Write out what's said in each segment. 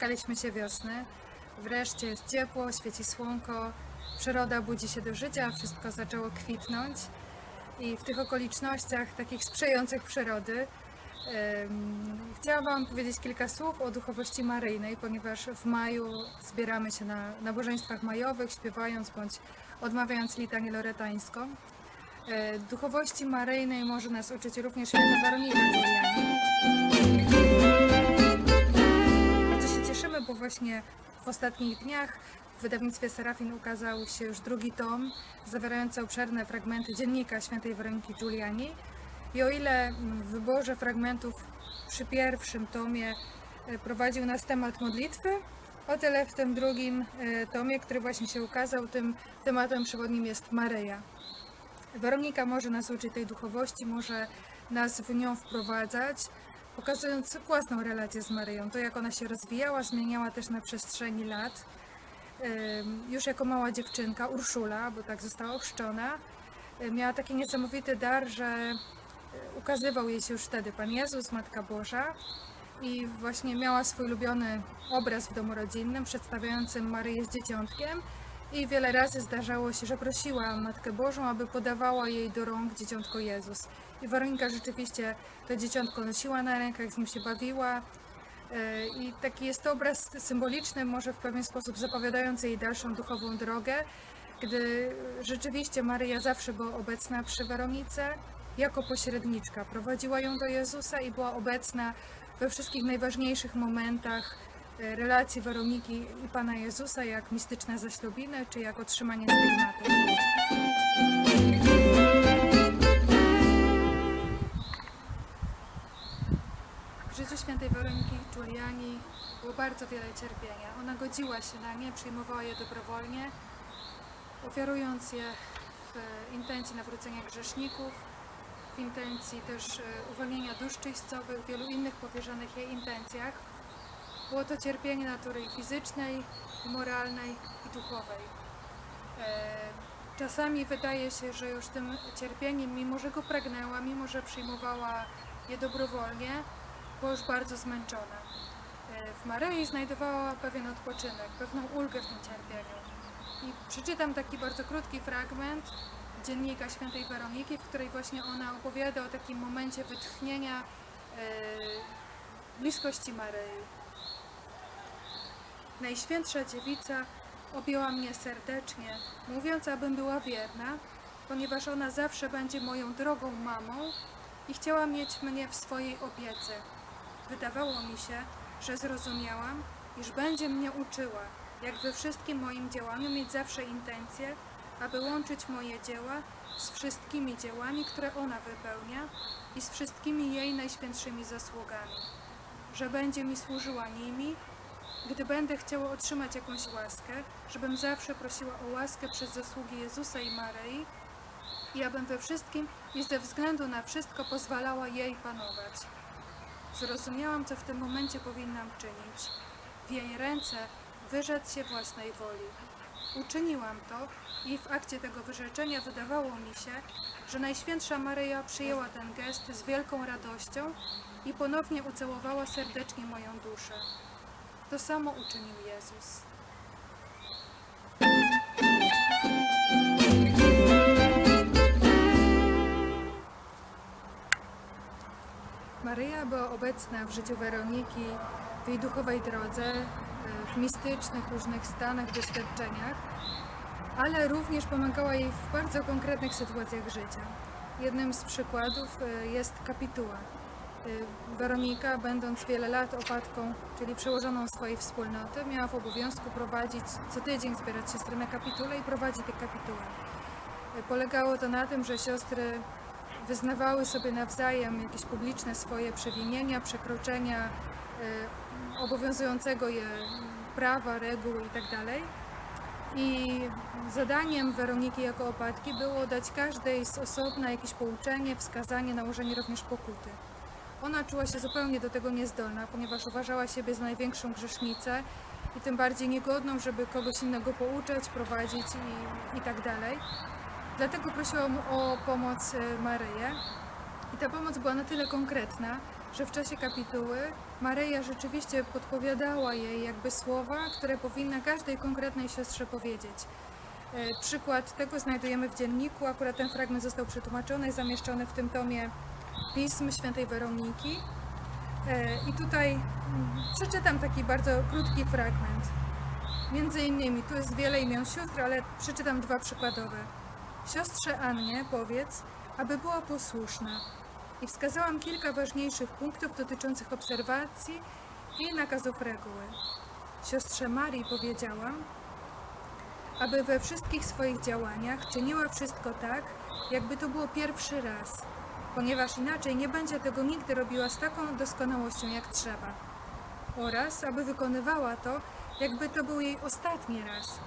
Doczekaliśmy się wiosny. Wreszcie jest ciepło, świeci słonko, przyroda budzi się do życia, wszystko zaczęło kwitnąć. I w tych okolicznościach takich sprzyjających przyrody chciałam Wam powiedzieć kilka słów o duchowości maryjnej, ponieważ w maju zbieramy się na nabożeństwach majowych, śpiewając bądź odmawiając litanię loretańską. E, Duchowości maryjnej może nas uczyć również święta Weronika Giuliani. Bo właśnie w ostatnich dniach w wydawnictwie Serafin ukazał się już drugi tom, zawierający obszerne fragmenty dziennika świętej Weroniki Giuliani. I o ile w wyborze fragmentów przy pierwszym tomie e, prowadził nas temat modlitwy, o tyle w tym drugim e, tomie, który właśnie się ukazał, tym tematem przewodnim jest Maryja. Weronika może nas uczyć tej duchowości, może nas w nią wprowadzać, pokazując własną relację z Maryją, to jak ona się rozwijała, zmieniała też na przestrzeni lat. Już jako mała dziewczynka, Urszula, bo tak została ochrzczona, miała taki niesamowity dar, że y, ukazywał jej się już wtedy Pan Jezus, Matka Boża i właśnie miała swój ulubiony obraz w domu rodzinnym przedstawiający Maryję z dzieciątkiem i wiele razy zdarzało się, że prosiła Matkę Bożą, aby podawała jej do rąk dzieciątko Jezus. I Weronika rzeczywiście to dzieciątko nosiła na rękach, z nim się bawiła. E, I taki jest to obraz symboliczny, może w pewien sposób zapowiadający jej dalszą duchową drogę, gdy rzeczywiście Maryja zawsze była obecna przy Weronice jako pośredniczka. Prowadziła ją do Jezusa i była obecna we wszystkich najważniejszych momentach e, relacji Weroniki i Pana Jezusa, jak mistyczne zaślubiny, czy jak otrzymanie stygmatu. Weroniki Giuliani było bardzo wiele cierpienia. Ona godziła się na nie, przyjmowała je dobrowolnie, ofiarując je w intencji nawrócenia grzeszników, w intencji też e, uwolnienia dusz czyścowych, w wielu innych powierzonych jej intencjach. Było to cierpienie natury fizycznej, moralnej, i duchowej. E, Czasami wydaje się, że już tym cierpieniem, mimo że go pragnęła, mimo że przyjmowała je dobrowolnie, była już bardzo zmęczona. E, W Maryi znajdowała pewien odpoczynek, pewną ulgę w tym cierpieniu. I przeczytam taki bardzo krótki fragment dziennika świętej Weroniki, w której właśnie ona opowiada o takim momencie wytchnienia e, bliskości Maryi. Najświętsza dziewica objęła mnie serdecznie, mówiąc, abym była wierna, ponieważ ona zawsze będzie moją drogą mamą i chciała mieć mnie w swojej opiece. Wydawało mi się, że zrozumiałam, iż będzie mnie uczyła, jak we wszystkim moim działaniu mieć zawsze intencję, aby łączyć moje dzieła z wszystkimi dziełami, które ona wypełnia i z wszystkimi jej najświętszymi zasługami, że będzie mi służyła nimi, gdy będę chciała otrzymać jakąś łaskę, żebym zawsze prosiła o łaskę przez zasługi Jezusa i Maryi i abym we wszystkim i ze względu na wszystko pozwalała jej panować. Zrozumiałam, co w tym momencie powinnam czynić. W jej ręce wyrzec się własnej woli. Uczyniłam to i w akcie tego wyrzeczenia wydawało mi się, że Najświętsza Maryja przyjęła ten gest z wielką radością i ponownie ucałowała serdecznie moją duszę. To samo uczynił Jezus. Maryja była obecna w życiu Weroniki, w jej duchowej drodze, e, w mistycznych różnych stanach, doświadczeniach, ale również pomagała jej w bardzo konkretnych sytuacjach życia. Jednym z przykładów e, jest kapituła. E, Weronika, będąc wiele lat opatką, czyli przełożoną swojej wspólnoty, miała w obowiązku prowadzić co tydzień, zbierać siostry na kapitule i prowadzić te kapituły. Polegało to na tym, że siostry wyznawały sobie nawzajem jakieś publiczne swoje przewinienia, przekroczenia e, obowiązującego je prawa, reguł itd. I zadaniem Weroniki jako opatki było dać każdej z osobna jakieś pouczenie, wskazanie, nałożenie również pokuty. Ona czuła się zupełnie do tego niezdolna, ponieważ uważała siebie za największą grzesznicę i tym bardziej niegodną, żeby kogoś innego pouczać, prowadzić i, i tak dalej. Dlatego prosiłam o pomoc e, Maryję. I ta pomoc była na tyle konkretna, że w czasie kapituły Maryja rzeczywiście podpowiadała jej jakby słowa, które powinna każdej konkretnej siostrze powiedzieć. E, Przykład tego znajdujemy w dzienniku, akurat ten fragment został przetłumaczony i zamieszczony w tym tomie Pism Świętej Weroniki. E, I tutaj mm, przeczytam taki bardzo krótki fragment. Między innymi, tu jest wiele imion sióstr, ale przeczytam dwa przykładowe. Siostrze Annie powiedz, aby była posłuszna. I wskazałam kilka ważniejszych punktów dotyczących obserwacji i nakazów reguły. Siostrze Marii powiedziałam, aby we wszystkich swoich działaniach czyniła wszystko tak, jakby to było pierwszy raz, ponieważ inaczej nie będzie tego nigdy robiła z taką doskonałością jak trzeba. Oraz aby wykonywała to, jakby to był jej ostatni raz,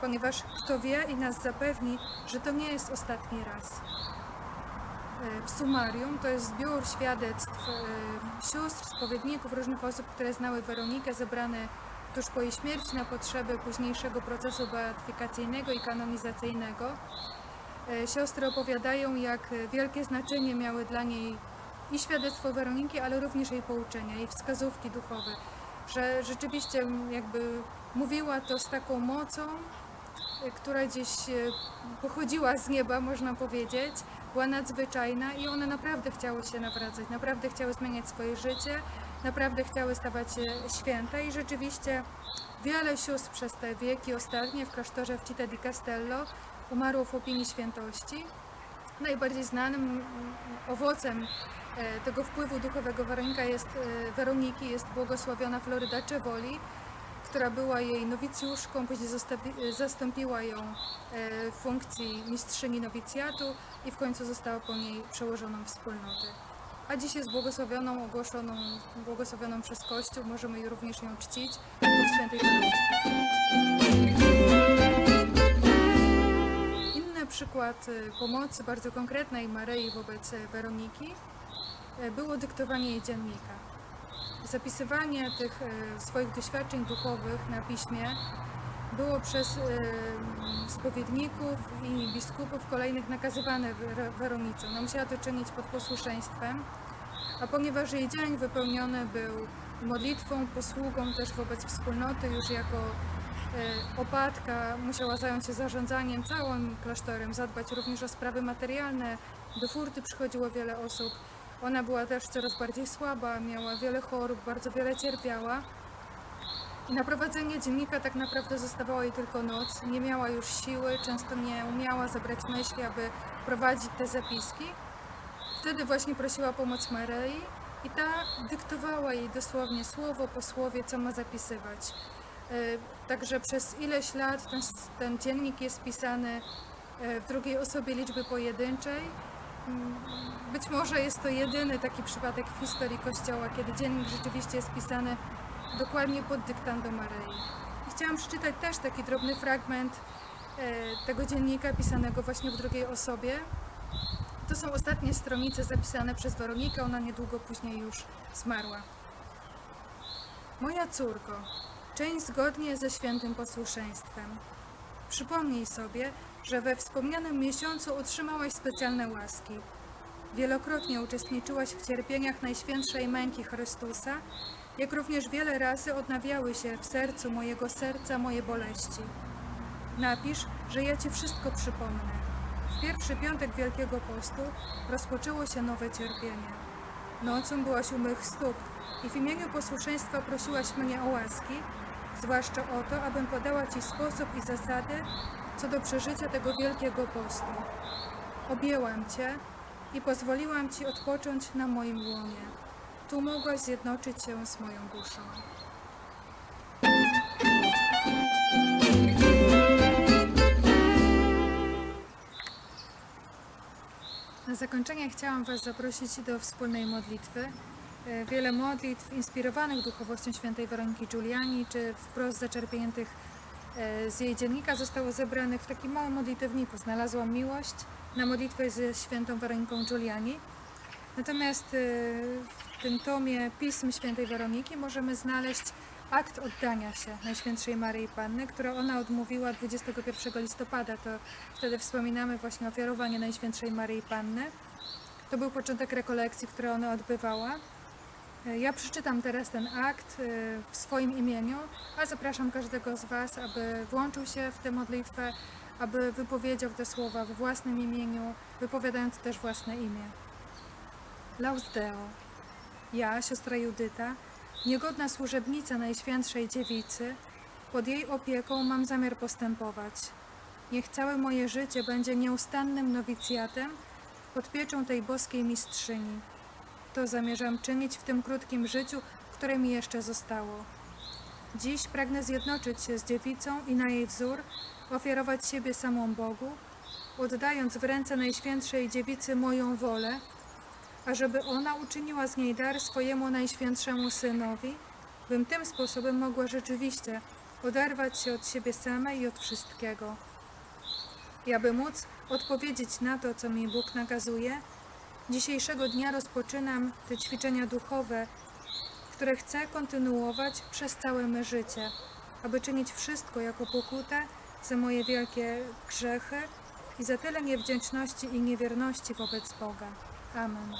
ponieważ kto wie i nas zapewni, że to nie jest ostatni raz. E, W sumarium to jest zbiór świadectw e, sióstr, spowiedników, różnych osób, które znały Weronikę, zebrane tuż po jej śmierci na potrzeby późniejszego procesu beatyfikacyjnego i kanonizacyjnego. E, Siostry opowiadają, jak wielkie znaczenie miały dla niej i świadectwo Weroniki, ale również jej pouczenia, jej wskazówki duchowe, że rzeczywiście jakby mówiła to z taką mocą, która gdzieś e, pochodziła z nieba, można powiedzieć, była nadzwyczajna i one naprawdę chciały się nawracać, naprawdę chciały zmieniać swoje życie, naprawdę chciały stawać się święte i rzeczywiście wiele sióstr przez te wieki ostatnie w klasztorze w Città di Castello umarło w opinii świętości. Najbardziej znanym mm, owocem e, tego wpływu duchowego Weronika jest, e, Weroniki jest błogosławiona Floryda Czewoli, która była jej nowicjuszką, później zastąpiła ją e, w funkcji mistrzyni nowicjatu i w końcu została po niej przełożoną wspólnoty. A dziś jest błogosławioną, ogłoszoną, błogosławioną przez Kościół, możemy również ją czcić w świętej Weroniki. Inny przykład e, pomocy bardzo konkretnej Maryi wobec Weroniki e, było dyktowanie jej dziennika. Zapisywanie tych e, swoich doświadczeń duchowych na piśmie było przez e, spowiedników i biskupów kolejnych nakazywane Wer- Weronice. Ona musiała to czynić pod posłuszeństwem, a ponieważ jej dzień wypełniony był modlitwą, posługą też wobec wspólnoty, już jako e, opatka musiała zająć się zarządzaniem całym klasztorem, zadbać również o sprawy materialne. Do furty przychodziło wiele osób. Ona była też coraz bardziej słaba, miała wiele chorób, bardzo wiele cierpiała. I na prowadzenie dziennika tak naprawdę zostawała jej tylko noc. Nie miała już siły, często nie umiała zebrać myśli, aby prowadzić te zapiski. Wtedy właśnie prosiła o pomoc Maryi i ta dyktowała jej dosłownie słowo po słowie, co ma zapisywać. E, Także przez ileś lat ten, ten dziennik jest pisany e, w drugiej osobie liczby pojedynczej. Być może jest to jedyny taki przypadek w historii Kościoła, kiedy dziennik rzeczywiście jest pisany dokładnie pod dyktando Maryi. I chciałam przeczytać też taki drobny fragment e, tego dziennika pisanego właśnie w drugiej osobie. To są ostatnie stronice zapisane przez Weronikę, ona niedługo później już zmarła. Moja córko, czyń zgodnie ze świętym posłuszeństwem. Przypomnij sobie, że we wspomnianym miesiącu otrzymałaś specjalne łaski. Wielokrotnie uczestniczyłaś w cierpieniach Najświętszej Męki Chrystusa, jak również wiele razy odnawiały się w sercu mojego serca moje boleści. Napisz, że ja Ci wszystko przypomnę. W pierwszy piątek Wielkiego Postu rozpoczęło się nowe cierpienie. Nocą byłaś u mych stóp i w imieniu posłuszeństwa prosiłaś mnie o łaski, zwłaszcza o to, abym podała Ci sposób i zasady co do przeżycia tego Wielkiego Postu. Objęłam Cię i pozwoliłam Ci odpocząć na moim łonie. Tu mogłaś zjednoczyć się z moją duszą. Na zakończenie chciałam Was zaprosić do wspólnej modlitwy. E, Wiele modlitw inspirowanych duchowością świętej Weroniki Giuliani, czy wprost zaczerpniętych z jej dziennika zostało zebranych w takim małym modlitewniku. Znalazłam miłość na modlitwę ze świętą Weroniką Giuliani. Natomiast e, w tym tomie Pism Świętej Weroniki możemy znaleźć akt oddania się Najświętszej Maryi Panny, które ona odmówiła 21 listopada. To wtedy wspominamy właśnie ofiarowanie Najświętszej Maryi Panny. To był początek rekolekcji, które ona odbywała. E, Ja przeczytam teraz ten akt e, w swoim imieniu, a zapraszam każdego z Was, aby włączył się w tę modlitwę, aby wypowiedział te słowa we własnym imieniu, wypowiadając też własne imię. Laus Deo. Ja, siostra Judyta, niegodna służebnica Najświętszej Dziewicy, pod jej opieką mam zamiar postępować. Niech całe moje życie będzie nieustannym nowicjatem pod pieczą tej boskiej mistrzyni. To zamierzam czynić w tym krótkim życiu, które mi jeszcze zostało. Dziś pragnę zjednoczyć się z dziewicą i na jej wzór ofiarować siebie samą Bogu, oddając w ręce Najświętszej Dziewicy moją wolę, ażeby ona uczyniła z niej dar swojemu Najświętszemu Synowi, bym tym sposobem mogła rzeczywiście oderwać się od siebie samej i od wszystkiego. I aby móc odpowiedzieć na to, co mi Bóg nakazuje, dzisiejszego dnia rozpoczynam te ćwiczenia duchowe, które chcę kontynuować przez całe me życie, aby czynić wszystko jako pokutę za moje wielkie grzechy i za tyle niewdzięczności i niewierności wobec Boga. Amen.